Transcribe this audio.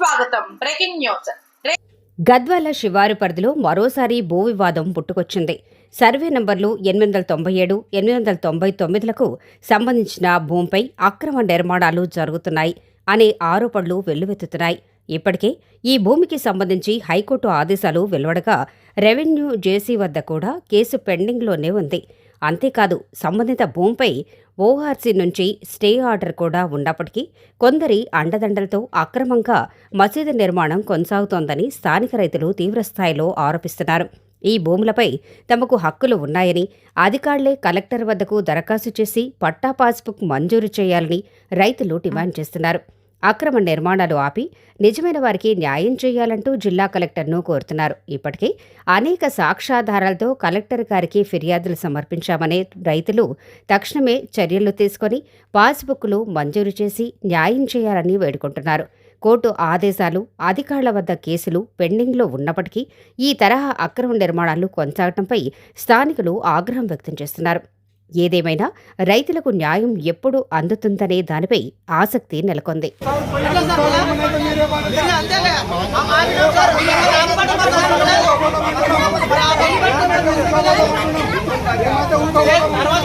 స్వాగతం. Breaking news. Gadwal శివారు పరిధిలో మరోసారి భూ వివాదం పుట్టుకొచ్చింది. సర్వే నంబర్లు ఎనిమిది వందల తొంభై ఏడు ఎనిమిది వందల తొంభై తొమ్మిదిలకు సంబంధించిన భూమిపై అక్రమ నిర్మాణాలు జరుగుతున్నాయి అనే ఆరోపణలు వెల్లువెత్తుతున్నాయి. ఇప్పటికే ఈ భూమికి సంబంధించి హైకోర్టు ఆదేశాలు వెలువడగా రెవెన్యూ జేసీ వద్ద కూడా కేసు పెండింగ్లోనే ఉంది. అంతేకాదు సంబంధిత భూమిపై ఓఆర్సీ నుంచి స్టే ఆర్డర్ కూడా ఉన్నప్పటికీ కొందరి అండదండలతో అక్రమంగా మసీదు నిర్మాణం కొనసాగుతోందని స్థానిక రైతులు తీవ్రస్థాయిలో ఆరోపిస్తున్నారు. ఈ భూములపై తమకు హక్కులు ఉన్నాయని అధికారులే కలెక్టర్ వద్దకు దరఖాస్తు చేసి పట్టా పాస్బుక్ మంజూరు చేయాలని రైతులు డిమాండ్ చేస్తున్నారు. అక్రమ నిర్మాణాలు ఆపి నిజమైన వారికి న్యాయం చేయాలంటూ జిల్లా కలెక్టర్ను కోరుతున్నారు. ఇప్పటికే అనేక సాక్ష్యాధారాలతో కలెక్టర్ గారికి ఫిర్యాదులు సమర్పించామనే రైతులు తక్షణమే చర్యలు తీసుకొని పాస్బుక్లు మంజూరు చేసి న్యాయం చేయాలని వేడుకుంటున్నారు. కోర్టు ఆదేశాలు అధికారుల వద్ద కేసులు పెండింగ్లో ఉన్నప్పటికీ ఈ తరహా అక్రమ నిర్మాణాలు కొనసాగడంపై స్థానికులు ఆగ్రహం వ్యక్తం చేస్తున్నారు. ఏదేమైనా రైతులకు న్యాయం ఎప్పుడు అందుతుందనే దానిపై ఆసక్తి నెలకొంది. తర్వాత